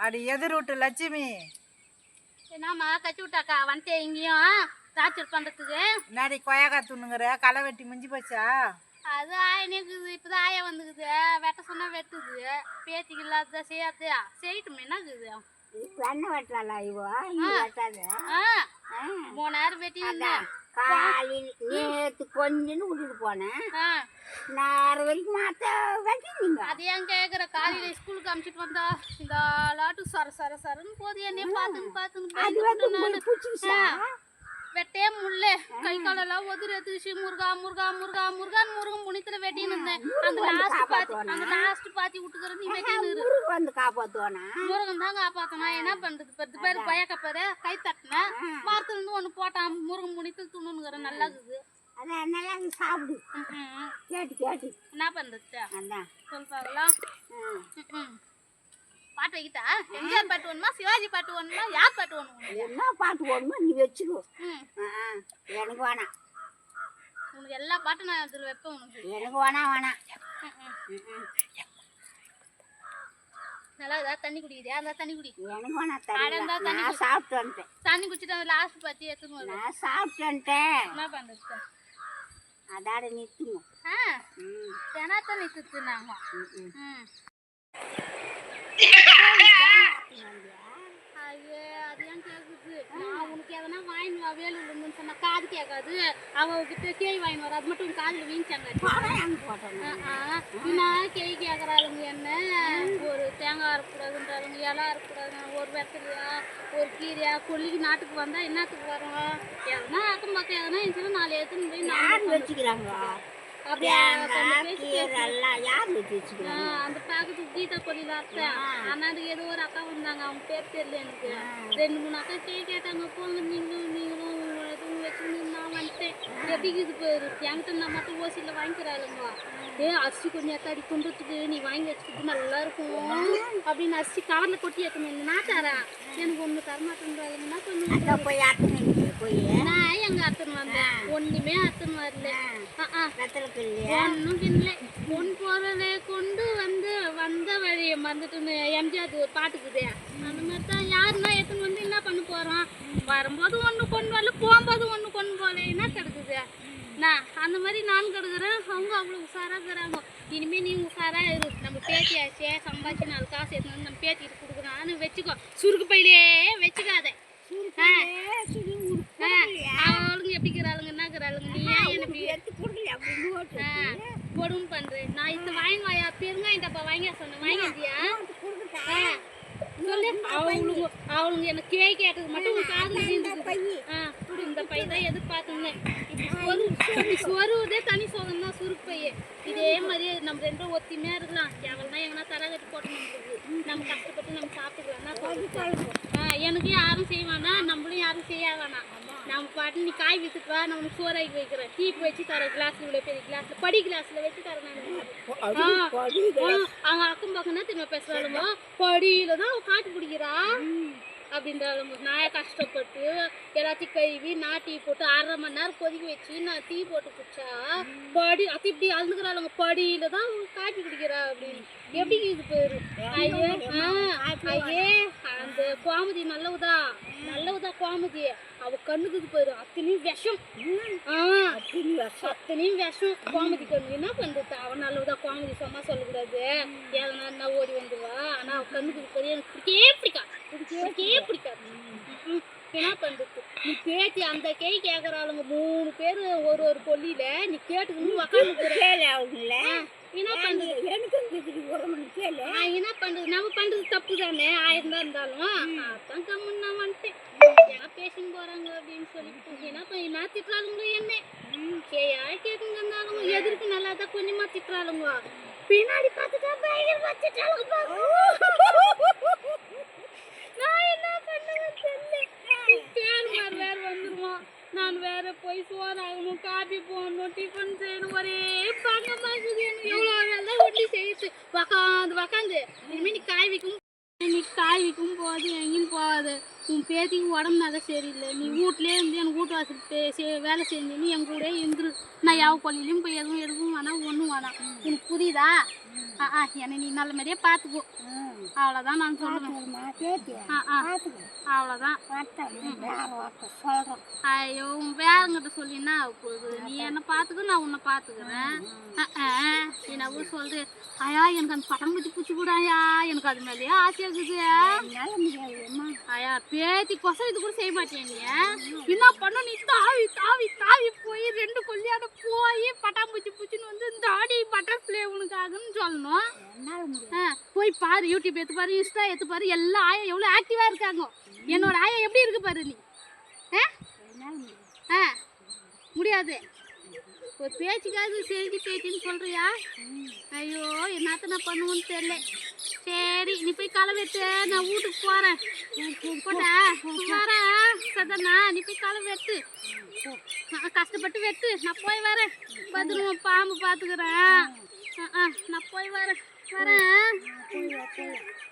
அடி எதிர் விட்டு லட்சுமி. என்னம்மா கட்டி விட்டாக்கா? வந்துட்டேன் இங்கேயும் டார்ச்சர் பண்ணுறதுக்கு நாடி கொயாக்கா துண்ணுங்கிற களை வெட்டி மிஞ்சி போச்சா? அது ஆயனுக்குது இப்போதான் ஆயா வந்துக்குது. வெட்ட சொன்னா வெட்டுது. பேத்திக்கு இல்லாத செய்யாது செய்யட்டும் என்னக்குது? வெண்ணை வெட்டலாம் இவோ? நீ வெட்டாத? ஆ. ஆ. மூணு நேரம் வெட்டி இருந்தேன் காலையில் நேற்று கொஞ்சம் விட்டுட்டு போனேன். ஆ. நேரம் வரைக்கும் மாத்த வெட்டினீங்க அது ஏன் கேட்குற காலையில் ஸ்கூலுக்கு அனுப்பிச்சிட்டு வந்தா இந்த லாட்டு சர சர சரன்னு போது என்னைய பார்த்துன்னு பார்த்துன்னு அது வந்து நானு. வெட்டே முள்ள கை காலெல்லாம் ஒதுரி எடுத்துச்சு முருகா முருகா முருகா முருகான்னு முருகன் புனித்துல வெட்டின்னு இருந்தேன். அந்த லாஸ்ட் பாத்தி அந்த லாஸ்ட் பாத்தி விட்டுக்கிற நீ வெட்டின்னு வந்து காப்பாத்துவானா? முருகன் தான் காப்பாத்தனா. என்ன பண்றது? பத்து பேர் பயக்க பேரு கை தட்டினேன் வாரத்துல இருந்து ஒண்ணு போட்டான். முருகன் புனித்தில் துணுங்கிற நல்லா இருக்குது அதான் நல்லா இருக்கு, சாப்பிடு. கேட்டு கேட்டு. என்ன பண்றது அதான் சொல் பார்க்கலாம். பாட்டு வைக்கிட்டா? எம்ஜிஆர் பாட்டு வேணுமா? சிவாஜி பாட்டு வேணுமா? யார் பாட்டு உனக்கு? என்ன பாட்டு நீ வச்சுக்கோ. எனக்கு வேணாம். உனக்கு எல்லா பாட்டும் நான் வைப்பேன் உனக்கு. எனக்கு வேணாம் வேணாம். நல்லா இதா தண்ணி குடிக்கிறியா? அந்த தண்ணி குடி. எனக்கு வேணாம் தண்ணி தண்ணி சாப்பிட்டு வந்துட்டேன். தண்ணி குடிச்சிட்டு லாஸ்ட் பாத்தி எடுத்துன்னு நான் சாப்பிட்டு வந்துட்டேன். என்ன பண்றது? அதாட நிறுத்துங்க ஆ தினத்தை நிறுத்துனாங்க. ம், ம். ம் ஐயே அது ஏன் கேக்குது நான் உனக்கு எதனா வாங்கின்னு வா வேலூர்ல இருந்துன்னு சொன்னா காது கேட்காது. அவ கிட்ட கேய் வாங்கின்னு வர அது மட்டும் உன் காதுல போட்டேன் நான் கேய் கேட்கறாளுங்க என்ன? ஒரு தேங்காய் அரைக்கூடாதுன்றாளுங்க இலை அரைக்கூடாது ஒரு வெத்தலையா ஒரு கீரையா கொல்லிக்கு நாட்டுக்கு வந்தா என்னத்துக்கு வரும்? எதனா அக்கம் பக்கம் எதனா இருந்துச்சுன்னா நாலு எடுத்துன்னு போய் நான் வச்சுக்கிறாங்க? அந்த பாக்கத்து கீதா கொல்லியில அர்த்தம் அண்ணாடி ஏதோ ஒரு அக்கா வந்தாங்க. அவங்க பேர் தெரியல எனக்கு. ரெண்டு மூணு அக்கா கே கேட்டாங்க வந்துட்டேன் எப்படி என்கிட்ட நான் மட்டும் ஓசியில் வாங்கிக்கிறாளுங்க? ஏ அரிசி கொஞ்சம் எத்தாடி கொண்டுட்டுக்கு நீ வாங்கி வச்சுக்கிட்டு நல்லா இருக்கும். அப்படின்னு அரிசி கவரில் கொட்டி ஏற்றணும் நாட்டாரா எனக்கு ஒன்று தரமாட்டேன்றாளுங்கன்னா கொஞ்சம் போய் அத்தனை போய். நான் எங்க அத்தன் வந்தேன்? ஒண்ணுமே அத்தன் வரல. ஒன்றும் இல்லை. பொன் போறதை கொண்டு வந்து வந்த வழியை மறந்துட்டு எம்ஜிஆர் ஒரு பாட்டுக்குதே அந்த மாதிரி தான் யாருன்னா எடுத்துன்னு வந்து என்ன பண்ண போறோம்? வரும்போது ஒன்று கொண்டு வரல போகும்போது ஒன்று கொண்டு போகல என்ன கிடக்குது. நான் அந்த மாதிரி நான் கிடக்குறேன் அவங்க அவ்வளோ உஷாராக இருக்கிறாங்க. இனிமேல் நீ உஷாரா இரு. நம்ம பேத்தியாச்சே சம்பாதிச்சு நாலு காசு எடுத்து வந்து நம்ம பேத்திட்டு கொடுக்குறான்னு வச்சுக்கோ. சுருக்கு பையிலே வச்சுக்காத. அவளுங்க எப்படி இருக்கிறாளுங்க? என்ன இருக்கிறாளுங்க? நீ ஏன் எனக்கு கொடுமை பண்றேன். நான் இந்த வாங்கி வாயா பெருங்காயம் டப்பா வாங்க சொன்னேன். வாங்கிட்டியா? சொல்லு அவளுங்க அவளுங்க எனக்கு கே கேட்டது மட்டும் உன் காதுல விழுந்தது. ஆ இந்த பை தான் எதிர்பார்த்துருந்தேன் இப்படி சொரு இப்படி சொருவதே தனி சோகம் தான் சுருக்கு பைய. இதே மாதிரியே நம்ம ரெண்டும் ஒத்திமையா இருக்கலாம். எவள்னா எங்கன்னா தர கட்டி போட்டு நம்மளுக்கு நம்ம கஷ்டப்பட்டு நம்ம சாப்பிட்டுக்கலாம் ஆ எனக்கு யாரும் செய்ய வேணாம் நம்மளும் யாரும் செய்ய வேணாம். நம்ம பாட்டு நீ காய் வித்துட்டு வா நான் உனக்கு சோறாக்கி வைக்கிறேன். டீ வச்சு தரேன் கிளாஸ்ல இவ்வளோ பெரிய கிளாஸ்ல படி கிளாஸ்ல வச்சு தரேன் நான் அவங்க அக்கம் பக்கம் தான் திரும்ப பேசுறாளுங்க படியில தான் காட்டு பிடிக்கிறா. அப்படின்றாளுங்க. நான் கஷ்டப்பட்டு எல்லாத்தையும் கழுவி நான் டீ போட்டு அரை மணி நேரம் கொதிக்க வச்சு நான் டீ போட்டு குடிச்சா படி அது இப்படி அழுந்துக்கிறாளுங்க படியில தான் காப்பி குடிக்கிறா அப்படின்னு. எப்படி இது பேரு? ஐயே ஐயே அந்த கோமதி நல்லவுதா? நல்லவுதா கோமதி? அவ கண்ணுக்கு பேரு அத்தனையும் விஷம். அத்தனையும் விஷம். கோமதி கண்ணு என்ன பண்றது? அவன் நல்லதா கோமதி சும்மா சொல்லக்கூடாது. எதனா இருந்தா ஓடி வந்துருவா? ஆனா அவ கண்ணுக்கு இருக்கிறது எனக்கு பிடிக்கவே பிடிக்காது. பிடிக்கவே பிடிக்காது. என்ன பண்றது? நீ பேத்தி அந்த கை கேக்குறாளுங்க மூணு பேர் ஒரு ஒரு கொல்லியில நீ கேட்டுக்கணும் அவங்கள. என்ன பண்றது? இருக்குது ஒரு மணி கேளு. ஆ, என்ன பண்றது? நம்ம பண்றது தப்பு தானே ஆயிரம் தான் இருந்தாலும். அதான் கம்முன்னு நான் வந்துட்டேன். ஏன்னா பேசின்னு போறாங்க அப்படின்னு சொல்லிட்டு. என்ன? நான் திட்டுறாளுங்க என்ன கேயா கேட்டுங்க இருந்தாலும் எதிர்க்கு நல்லா தான் கொஞ்சமா திட்டுறாளுங்க. பின்னாடி பார்த்துட்டா பயங்கரமா திட்டுறாளுங்க நான் என்ன பண்ணுவேன் தெரியல பேர் மாதிரி வேற வந்துருவான் நான் வேற போய் சோறு ஆகணும் காபி போடணும் டிஃபன் செய்யணும் ஒரே பங்கமா இருக்குது. எனக்கு எவ்வளோ வேலை? ஒட்டி செய்யுது உக்காந்து உக்காந்து. இனிமேல் நீ காய் வைக்கும் நீ காய்க்கும் எங்கேயும் போகாது. உன் பேத்திக்கு உடம்பு நல்லா சரியில்லை. நீ வீட்லயே இருந்து எனக்கு வீட்டு வாசல் பே- செ- வேலை செஞ்சு நீ என் கூட இருந்துரு நான் யாவ பள்ளியிலையும் போய் எதுவும் எடுக்கவும் வேணாம் ஒன்றும் வேணாம். உனக்கு புரியுதா? ஆ ஆ என்னை நீ நல்ல மாதிரியே பார்த்துக்கோ அவ்வளோதான் நான் சொல்லுவேன். ஆ ஆ. அவ்வளோதான் ஐயோ உன் பேரங்கிட்ட சொல்லினா போகுது? நீ என்ன பார்த்துக்க நான் உன்னை பார்த்துக்கிறேன் நீ நான் சொல்றேன் ஐயா எனக்கு அந்த படம் பற்றி பூச்சி கூடாயா எனக்கு அது மேலேயே ஆசையா இருக்குது. என்னால் முடியாதும்மா பேத்தி கொசம் இது கூட செய்ய மாட்டேன் நீ? என்ன பண்ண நீ தாவி தாவி தாவி போய் ரெண்டு கொல்லியாட போய் பட்டாம்பூச்சி பூச்சின்னு வந்து இந்த ஆடி பட்டர்ஃப்ளை உனக்கு ஆகுன்னு சொல்லணும் போய் பாரு யூடியூப் எடுத்து பாரு இன்ஸ்டா எடுத்து பாரு எல்லா ஆயா எவ்வளோ ஆக்டிவாக இருக்காங்க. என்னோட ஆயா எப்படி இருக்கு பாரு நீ? ஆ முடியாது. ஒரு பேச்சுக்காவது செஞ்சு பேச்சுன்னு சொல்கிறியா ஐயோ என்னத்த நான் பண்ணுவேன்னு தெரியல. சரி நீ போய் களை வெட்டு நான் வீட்டுக்கு போகிறேன் போட்டா வரேன் சதண்ணா நீ போய் களை வெட்டு. நான் கஷ்டப்பட்டு வெட்டு. நான் போய் வரேன். பத்திரமா பாம்பு பார்த்துக்கிறேன் ஆ, நான் போய் வரேன். வரேன். போய்